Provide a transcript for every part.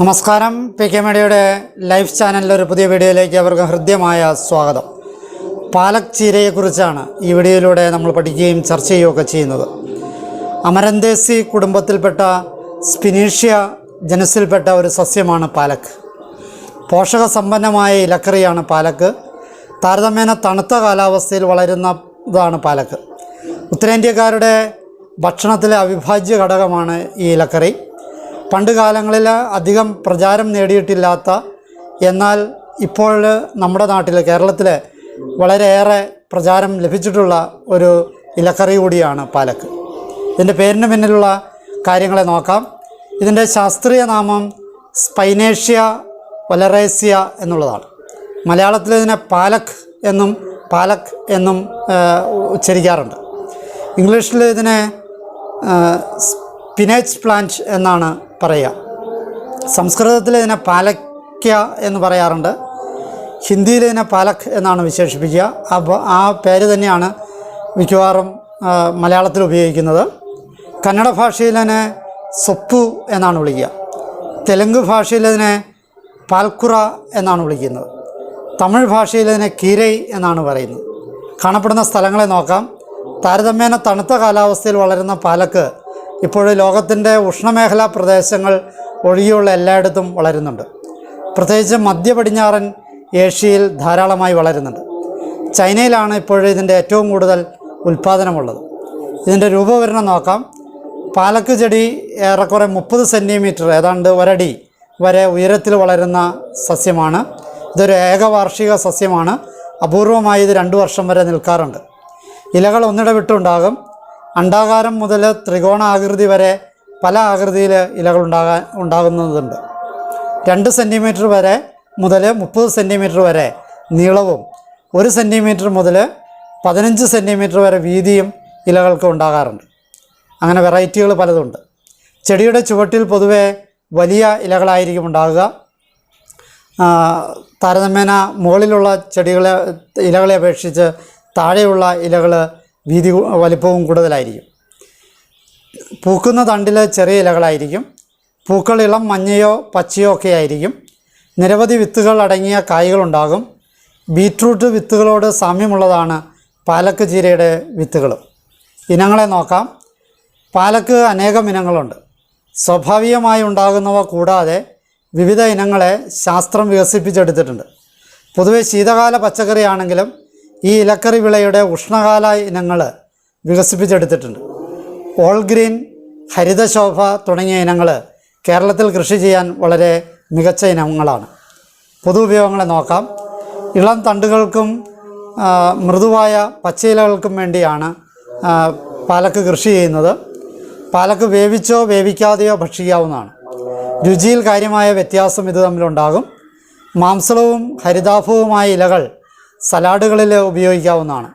നമസ്കാരം. P K മീഡിയയുടെ life ചാനലിലെ ഒരു പുതിയ വീഡിയോയിലേക്ക് അവർക്ക് ഹൃദ്യമായ സ്വാഗതം. പാലക് ചീരയെക്കുറിച്ചാണ് ഈ വീഡിയോയിലൂടെ നമ്മൾ പഠിക്കുകയും ചർച്ച ചെയ്യുകയൊക്കെ ചെയ്യുന്നത്. അമരന്തേസി കുടുംബത്തിൽപ്പെട്ട സ്പിനീഷ്യ ജനസിൽപ്പെട്ട ഒരു സസ്യമാണ് പാലക്. പോഷക സമ്പന്നമായ ഇലക്കറിയാണ് പാലക്ക് താരതമ്യേന തണുത്ത കാലാവസ്ഥയിൽ വളരുന്നതാണ് പാലക്ക് ഉത്തരേന്ത്യക്കാരുടെ ഭക്ഷണത്തിലെ അവിഭാജ്യ ഘടകമാണ് ഈ ഇലക്കറി. പണ്ട് കാലങ്ങളിൽ അധികം പ്രചാരം നേടിയിട്ടില്ലാത്ത എന്നാൽ ഇപ്പോൾ നമ്മുടെ നാട്ടിൽ കേരളത്തിൽ വളരെയേറെ പ്രചാരം ലഭിച്ചിട്ടുള്ള ഒരു ഇലക്കറി കൂടിയാണ് പാലക്ക്. ഇതിന്റെ പേരിന് പിന്നിലുള്ള കാര്യങ്ങളെ നോക്കാം. ഇതിന്റെ ശാസ്ത്രീയ നാമം സ്പൈനേഷ്യ വലറേസ്യ എന്നുള്ളതാണ്. മലയാളത്തിൽ ഇതിനെ പാലക് എന്നും പാലക് എന്നും ഉച്ചരിക്കാറുണ്ട്. ഇംഗ്ലീഷിൽ ഇതിനെ സ്പിനേച്ച് പ്ലാന്റ് എന്നാണ് പറയുക സംസ്കൃതത്തിൽ ഇതിനെ പാലക്യ എന്ന് പറയാറുണ്ട്. ഹിന്ദിയിൽ ഇതിനെ പാലക് എന്നാണ് വിശേഷിപ്പിക്കുക. അപ്പോൾ ആ പേര് തന്നെയാണ് മിക്കവാറും മലയാളത്തിൽ ഉപയോഗിക്കുന്നത്. കന്നഡ ഭാഷയിൽ ഇതിനെ സൊപ്പു എന്നാണ് വിളിക്കുക. തെലുങ്ക് ഭാഷയിൽ അതിനെ പാൽക്കുറ എന്നാണ് വിളിക്കുന്നത്. തമിഴ് ഭാഷയിൽ അതിനെ കീരൈ എന്നാണ് പറയുന്നത്. കാണപ്പെടുന്ന സ്ഥലങ്ങളെ നോക്കാം. താരതമ്യേന തണുത്ത കാലാവസ്ഥയിൽ വളരുന്ന പാലക്ക് ഇപ്പോൾ ലോകത്തിന്റെ ഉഷ്ണമേഖലാ പ്രദേശങ്ങൾ ഒഴികെയുള്ള എല്ലായിടത്തും വളരുന്നുണ്ട്. പ്രത്യേകിച്ച് മധ്യ പടിഞ്ഞാറൻ ഏഷ്യയിൽ ധാരാളമായി വളരുന്നുണ്ട്. ചൈനയിലാണ് ഇപ്പോൾ ഇതിന്റെ ഏറ്റവും കൂടുതൽ ഉൽപ്പാദനമുള്ളത് ഇതിന്റെ രൂപവരണം നോക്കാം. പാലക്ക് ചെടി ഏറെക്കുറെ മുപ്പത് സെന്റിമീറ്റർ ഏതാണ്ട് ഒരടി വരെ ഉയരത്തിൽ വളരുന്ന സസ്യമാണ്. ഇതൊരു ഏകവാർഷിക സസ്യമാണ്. അപൂർവമായി ഇത് രണ്ട് വർഷം വരെ നിൽക്കാറുണ്ട്. ഇലകൾ ഒന്നിടവിട്ടുണ്ടാകും അണ്ടാകാരം മുതൽ ത്രികോണാകൃതി വരെ പല ആകൃതിയിൽ ഇലകൾ ഉണ്ടാകാൻ ഉണ്ടാകുന്നതുണ്ട്. രണ്ട് സെന്റിമീറ്റർ വരെ മുതൽ മുപ്പത് സെന്റിമീറ്റർ വരെ നീളവും ഒരു സെന്റിമീറ്റർ മുതൽ പതിനഞ്ച് സെന്റിമീറ്റർ വരെ വീതിയും ഇലകൾക്ക് ഉണ്ടാകാറുണ്ട്. അങ്ങനെ വെറൈറ്റികൾ പലതുണ്ട്. ചെടിയുടെ ചുവട്ടിൽ പൊതുവേ വലിയ ഇലകളായിരിക്കും ഉണ്ടാകുക. താരതമ്യേന മുകളിലുള്ള ചെടികളെ ഇലകളെ അപേക്ഷിച്ച് താഴെയുള്ള ഇലകൾ വീതി വലിപ്പവും കൂടുതലായിരിക്കും. പൂക്കുന്ന തണ്ടിൽ ചെറിയ ഇലകളായിരിക്കും. പൂക്കൾ ഇളം മഞ്ഞയോ പച്ചയോ ഒക്കെ ആയിരിക്കും. നിരവധി വിത്തുകൾ അടങ്ങിയ കായ്കളുണ്ടാകും. ബീറ്റ്റൂട്ട് വിത്തുകളോട് സാമ്യമുള്ളതാണ് പാലക്ക് ചീരയുടെ വിത്തുകൾ ഇനങ്ങളെ നോക്കാം. പാലക്ക് അനേകം ഇനങ്ങളുണ്ട്. സ്വാഭാവികമായി ഉണ്ടാകുന്നവ കൂടാതെ വിവിധ ഇനങ്ങളെ ശാസ്ത്രം വികസിപ്പിച്ചെടുത്തിട്ടുണ്ട്. പൊതുവെ ശീതകാല പച്ചക്കറിയാണെങ്കിലും ഈ ഇലക്കറി വിളയുടെ ഉഷ്ണകാല ഇനങ്ങൾ വികസിപ്പിച്ചെടുത്തിട്ടുണ്ട്. ഓൾ ഗ്രീൻ ഹരിതശോഭ തുടങ്ങിയ ഇനങ്ങൾ കേരളത്തിൽ കൃഷി ചെയ്യാൻ വളരെ മികച്ച ഇനങ്ങളാണ്. പൊതു ഉപയോഗങ്ങളെ നോക്കാം. ഇളം തണ്ടുകൾക്കും മൃദുവായ പച്ചയിലകൾക്കും വേണ്ടിയാണ് പാലക്ക് കൃഷി ചെയ്യുന്നത്. പാലക്ക് വേവിച്ചോ വേവിക്കാതെയോ ഭക്ഷിക്കാവുന്നതാണ്. രുചിയിൽ കാര്യമായ വ്യത്യാസം ഇത് തമ്മിലുണ്ടാകും. മാംസളവും ഹരിതാഭവുമായ ഇലകൾ സലാഡുകളിൽ ഉപയോഗിക്കാവുന്നതാണ്.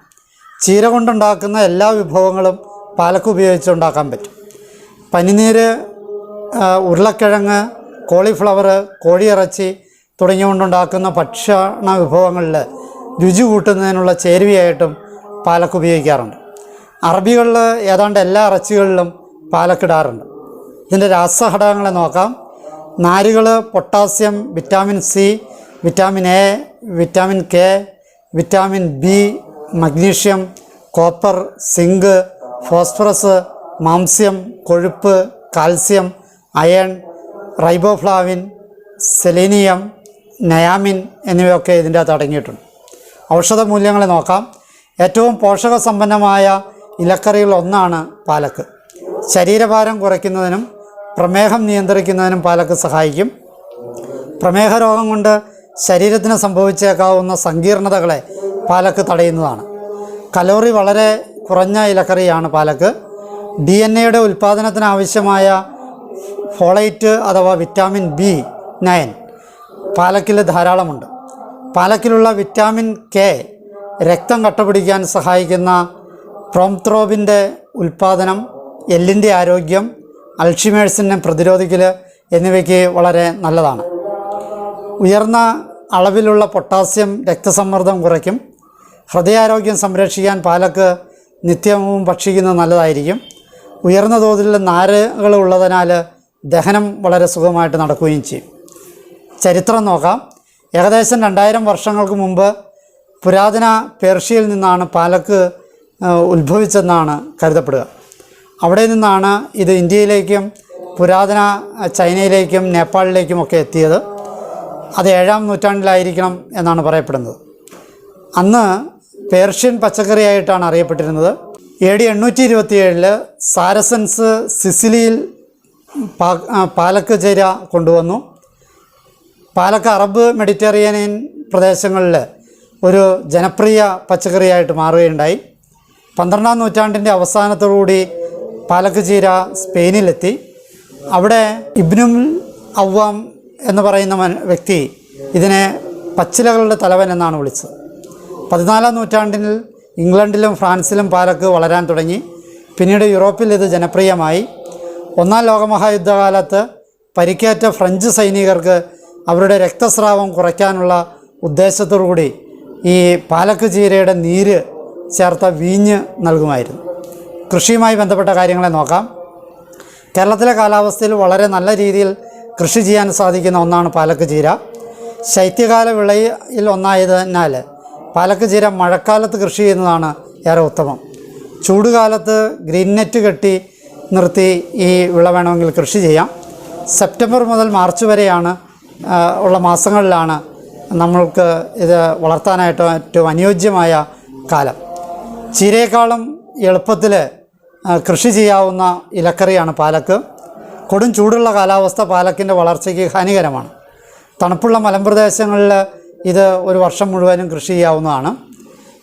ചീര കൊണ്ടുണ്ടാക്കുന്ന എല്ലാ വിഭവങ്ങളും പാലക്ക് ഉപയോഗിച്ച് ഉണ്ടാക്കാൻ പറ്റും. പനിനീര് ഉരുളക്കിഴങ്ങ് കോളിഫ്ലവർ കോഴിയിറച്ചി തുടങ്ങിയ കൊണ്ടുണ്ടാക്കുന്ന ഭക്ഷണ വിഭവങ്ങളിൽ രുചി കൂട്ടുന്നതിനുള്ള ചേരുവയായിട്ടും പാലക്ക് ഉപയോഗിക്കാറുണ്ട്. അറബികളിൽ ഏതാണ്ട് എല്ലാ ഇറച്ചികളിലും പാലക്കിടാറുണ്ട് ഇതിന്റെ രാസഘടകങ്ങളെ നോക്കാം. നാരുകൾ potassium vitamin C vitamin A vitamin K vitamin B magnesium copper zinc phosphorus മാംസ്യം കൊഴുപ്പ് കാൽസ്യം അയൺ റൈബോഫ്ലാവിൻ സെലീനിയം നയാമിൻ എന്നിവയൊക്കെ ഇതിന്റെ അകത്ത് അടങ്ങിയിട്ടുണ്ട്. ഔഷധ മൂല്യങ്ങളെ നോക്കാം. ഏറ്റവും പോഷക സമ്പന്നമായ ഇലക്കറികൾ ഒന്നാണ് പാലക്ക്. ശരീരഭാരം കുറയ്ക്കുന്നതിനും പ്രമേഹം നിയന്ത്രിക്കുന്നതിനും പാലക്ക് സഹായിക്കും. പ്രമേഹ രോഗം കൊണ്ട് ശരീരത്തിന് സംഭവിച്ചേക്കാവുന്ന സങ്കീർണതകളെ പാലക്ക് തടയുന്നതാണ്. കലോറി വളരെ കുറഞ്ഞ ഇലക്കറിയാണ് പാലക്ക്. ഡി എൻ എയുടെ ഉൽപ്പാദനത്തിന് ആവശ്യമായ ഫോളൈറ്റ് അഥവാ വിറ്റാമിൻ ബി നയൻ പാലക്കിൽ ധാരാളമുണ്ട്. പാലക്കിലുള്ള വിറ്റാമിൻ കെ രക്തം കട്ടപിടിക്കാൻ സഹായിക്കുന്ന പ്രോംത്രോബിന്റെ ഉൽപ്പാദനം എല്ലിന്റെ ആരോഗ്യം അൾഷിമേഴ്സിനെ പ്രതിരോധിക്കൽ എന്നിവയ്ക്ക് വളരെ നല്ലതാണ്. ഉയർന്ന അളവിലുള്ള പൊട്ടാസ്യം രക്തസമ്മർദ്ദം കുറയ്ക്കും. ഹൃദയാരോഗ്യം സംരക്ഷിക്കാൻ പാലക്ക് നിത്യവും ഭക്ഷിക്കുന്നത് നല്ലതായിരിക്കും. ഉയർന്ന തോതിൽ നാരുകൾ ഉള്ളതിനാൽ ദഹനം വളരെ സുഖമായിട്ട് നടക്കുകയും ചെയ്യും. ചരിത്രം നോക്കാം. ഏകദേശം രണ്ടായിരം വർഷങ്ങൾക്ക് മുമ്പ് പുരാതന പേർഷ്യയിൽ നിന്നാണ് പാലക്ക് ഉത്ഭവിച്ചെന്നാണ് കരുതപ്പെടുക. അവിടെ നിന്നാണ് ഇത് ഇന്ത്യയിലേക്കും പുരാതന ചൈനയിലേക്കും നേപ്പാളിലേക്കും ഒക്കെ എത്തിയത്. അത് ഏഴാം നൂറ്റാണ്ടിലായിരിക്കണം എന്നാണ് പറയപ്പെടുന്നത്. അന്ന് പേർഷ്യൻ പച്ചക്കറിയായിട്ടാണ് അറിയപ്പെട്ടിരുന്നത്. എ ഡി എണ്ണൂറ്റി ഇരുപത്തിയേഴിൽ സാരസൻസ് സിസിലിയിൽ പാലക്ക് ചേര കൊണ്ടുവന്നു. പാലക്ക് അറബ് മെഡിറ്ററേനിയൻ പ്രദേശങ്ങളിൽ ഒരു ജനപ്രിയ പച്ചക്കറിയായിട്ട് മാറുകയുണ്ടായി. പന്ത്രണ്ടാം നൂറ്റാണ്ടിന്റെ അവസാനത്തോടുകൂടി പാലക്ക് ചീര സ്പെയിനിലെത്തി. അവിടെ ഇബ്നുൽ അവ്വാം എന്ന് പറയുന്ന വ്യക്തി ഇതിനെ പച്ചിലകളുടെ തലവൻ എന്നാണ് വിളിച്ചത്. പതിനാലാം നൂറ്റാണ്ടിൽ ഇംഗ്ലണ്ടിലും ഫ്രാൻസിലും പാലക്ക് വളരാൻ തുടങ്ങി. പിന്നീട് യൂറോപ്പിൽ ഇത് ജനപ്രിയമായി. ഒന്നാം ലോകമഹായുദ്ധകാലത്ത് പരിക്കേറ്റ ഫ്രഞ്ച് സൈനികർക്ക് അവരുടെ രക്തസ്രാവം കുറയ്ക്കാനുള്ള ഉദ്ദേശത്തോടുകൂടി ഈ പാലക്ക് ചീരയുടെ നീര് ചേർത്ത വീഞ്ഞ് നൽകുമായിരുന്നു. കൃഷിയുമായി ബന്ധപ്പെട്ട കാര്യങ്ങളെ നോക്കാം. കേരളത്തിലെ കാലാവസ്ഥയിൽ വളരെ നല്ല രീതിയിൽ കൃഷി ചെയ്യാൻ സാധിക്കുന്ന ഒന്നാണ് പാലക്ക് ചീര. ശൈത്യകാല വിളയിൽ ഒന്നായതിനാൽ പാലക്ക് ചീര മഴക്കാലത്ത് കൃഷി ചെയ്യുന്നതാണ് ഏറെ ഉത്തമം. ചൂടുകാലത്ത് ഗ്രീൻ നെറ്റ് കെട്ടി നിർത്തി ഈ വിള വേണമെങ്കിൽ കൃഷി ചെയ്യാം. സെപ്റ്റംബർ മുതൽ മാർച്ച് വരെയാണ് ഉള്ള മാസങ്ങളിലാണ് നമ്മൾക്ക് ഇത് വളർത്താനായിട്ട് ഏറ്റവും അനുയോജ്യമായ കാലം. ചീരയേക്കാളും എളുപ്പത്തിൽ കൃഷി ചെയ്യാവുന്ന ഇലക്കറിയാണ് പാലക്ക്. കൊടും ചൂടുള്ള കാലാവസ്ഥ പാലക്കിന്റെ വളർച്ചയ്ക്ക് ഹാനികരമാണ്. തണുപ്പുള്ള മലമ്പ്രദേശങ്ങളിൽ ഇത് ഒരു വർഷം മുഴുവനും കൃഷി ചെയ്യാവുന്നതാണ്.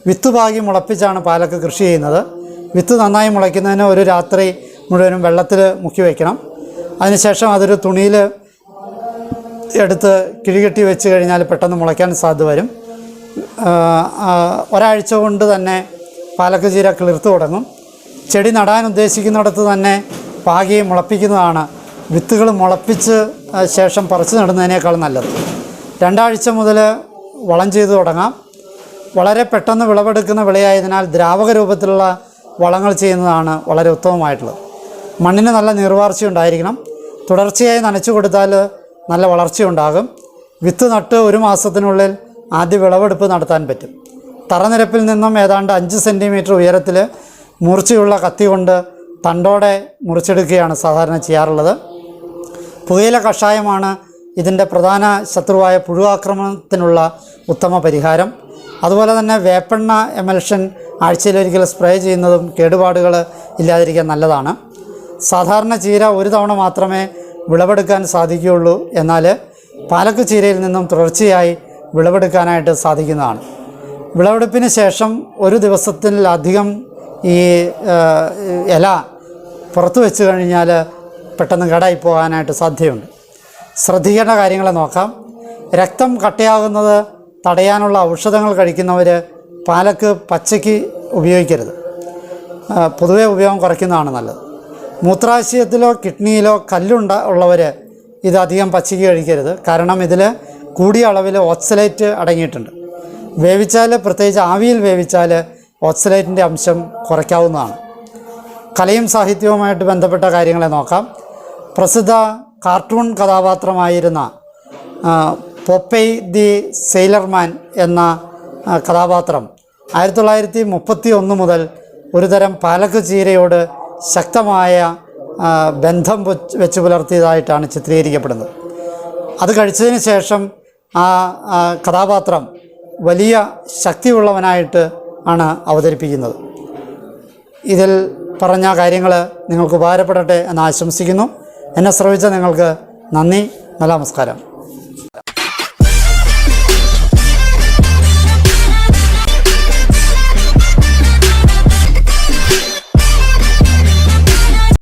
വിത്ത് പാകി മുളപ്പിച്ചാണ് പാലക്ക് കൃഷി ചെയ്യുന്നത്. വിത്ത് നന്നായി മുളയ്ക്കുന്നതിന് ഒരു രാത്രി മുഴുവനും വെള്ളത്തിൽ മുക്കി വയ്ക്കണം. അതിനുശേഷം അതൊരു തുണിയിൽ എടുത്ത് കിഴികെട്ടി വെച്ച് കഴിഞ്ഞാൽ പെട്ടെന്ന് മുളയ്ക്കാൻ സാധ്യത വരും. ഒരാഴ്ച കൊണ്ട് തന്നെ പാലക്ക് ചീര കിളിർത്ത് തുടങ്ങും. ചെടി നടാൻ ഉദ്ദേശിക്കുന്നിടത്ത് തന്നെ പാകി മുളപ്പിക്കുന്നതാണ്. വിത്തുകൾ മുളപ്പിച്ച് ശേഷം പറിച്ച് നടുന്നതിനേക്കാൾ നല്ലത്. രണ്ടാഴ്ച മുതൽ വളം ചെയ്ത് തുടങ്ങാം. വളരെ പെട്ടെന്ന് വിളവെടുക്കുന്ന വിളയായതിനാൽ ദ്രാവക രൂപത്തിലുള്ള വളങ്ങൾ ചെയ്യുന്നതാണ് വളരെ ഉത്തമമായിട്ടുള്ളത്. മണ്ണിന് നല്ല നീർവാർച്ച ഉണ്ടായിരിക്കണം. തുടർച്ചയായി നനച്ചു കൊടുത്താൽ നല്ല വളർച്ചയുണ്ടാകും വിത്ത് നട്ട് ഒരു മാസത്തിനുള്ളിൽ ആദ്യ വിളവെടുപ്പ് നടത്താൻ പറ്റും. തറനിരപ്പിൽ നിന്നും ഏതാണ്ട് അഞ്ച് സെന്റിമീറ്റർ ഉയരത്തിൽ മൂർച്ചയുള്ള കത്തി കൊണ്ട് തണ്ടോടെ മുറിച്ചെടുക്കുകയാണ് സാധാരണ ചെയ്യാറുള്ളത്. പുകയില കഷായമാണ് ഇതിന്റെ പ്രധാന ശത്രുവായ പുഴു ആക്രമണത്തിനുള്ള ഉത്തമ പരിഹാരം. അതുപോലെ തന്നെ വേപ്പെണ്ണ എമൽഷൻ ആഴ്ചയിലൊരിക്കൽ സ്പ്രേ ചെയ്യുന്നതും കേടുപാടുകൾ ഇല്ലാതിരിക്കാൻ നല്ലതാണ്. സാധാരണ ചീര ഒരു തവണ മാത്രമേ വിളവെടുക്കാൻ സാധിക്കുകയുള്ളൂ. എന്നാൽ പാലക്ക് ചീരയിൽ നിന്നും തുടർച്ചയായി വിളവെടുക്കാനായിട്ട് സാധിക്കുന്നതാണ്. വിളവെടുപ്പിന് ശേഷം ഒരു ദിവസത്തിലധികം ഈ ഇല പുറത്ത് വെച്ച് കഴിഞ്ഞാൽ പെട്ടെന്ന് കേടായി പോകാനായിട്ട് സാധ്യതയുണ്ട്. ശ്രദ്ധിക്കേണ്ട കാര്യങ്ങളെ നോക്കാം. രക്തം കട്ടയാകുന്നത് തടയാനുള്ള ഔഷധങ്ങൾ കഴിക്കുന്നവർ പാലക്ക് പച്ചയ്ക്ക് ഉപയോഗിക്കരുത്. പൊതുവേ ഉപയോഗം കുറയ്ക്കുന്നതാണ് നല്ലത്. മൂത്രാശയത്തിലോ കിഡ്നിയിലോ കല്ലുണ്ട ഉള്ളവർ ഇത് അധികം പച്ചയ്ക്ക് കഴിക്കരുത്. കാരണം ഇതിൽ കൂടിയ അളവിൽ ഓക്സലൈറ്റ് അടങ്ങിയിട്ടുണ്ട്. വേവിച്ചാൽ പ്രത്യേകിച്ച് ആവിയിൽ വേവിച്ചാൽ ഓക്സലൈറ്റിന്റെ അംശം കുറയ്ക്കാവുന്നതാണ്. കലയും സാഹിത്യവുമായിട്ട് ബന്ധപ്പെട്ട കാര്യങ്ങളെ നോക്കാം. പ്രസിദ്ധ കാർട്ടൂൺ കഥാപാത്രമായിരുന്ന പൊപ്പൈ ദി സെയിലർമാൻ എന്ന കഥാപാത്രം ആയിരത്തി തൊള്ളായിരത്തി മുപ്പത്തി ഒന്ന് മുതൽ ഒരുതരം പാലക്ക് ചീരയോട് ശക്തമായ ബന്ധം വെച്ച് പുലർത്തിയതായിട്ടാണ് ചിത്രീകരിക്കപ്പെടുന്നത്. അത് കഴിച്ചതിന് ശേഷം ആ കഥാപാത്രം വലിയ ശക്തിയുള്ളവനായിട്ട് ആണ് അവതരിപ്പിക്കുന്നത്. ഇതിൽ പറഞ്ഞ കാര്യങ്ങൾ നിങ്ങൾക്ക് ഉപകാരപ്പെടട്ടെ എന്ന് ആശംസിക്കുന്നു. എന്നെ ശ്രമിച്ച നിങ്ങൾക്ക് നന്ദി. നല്ല നമസ്കാരം.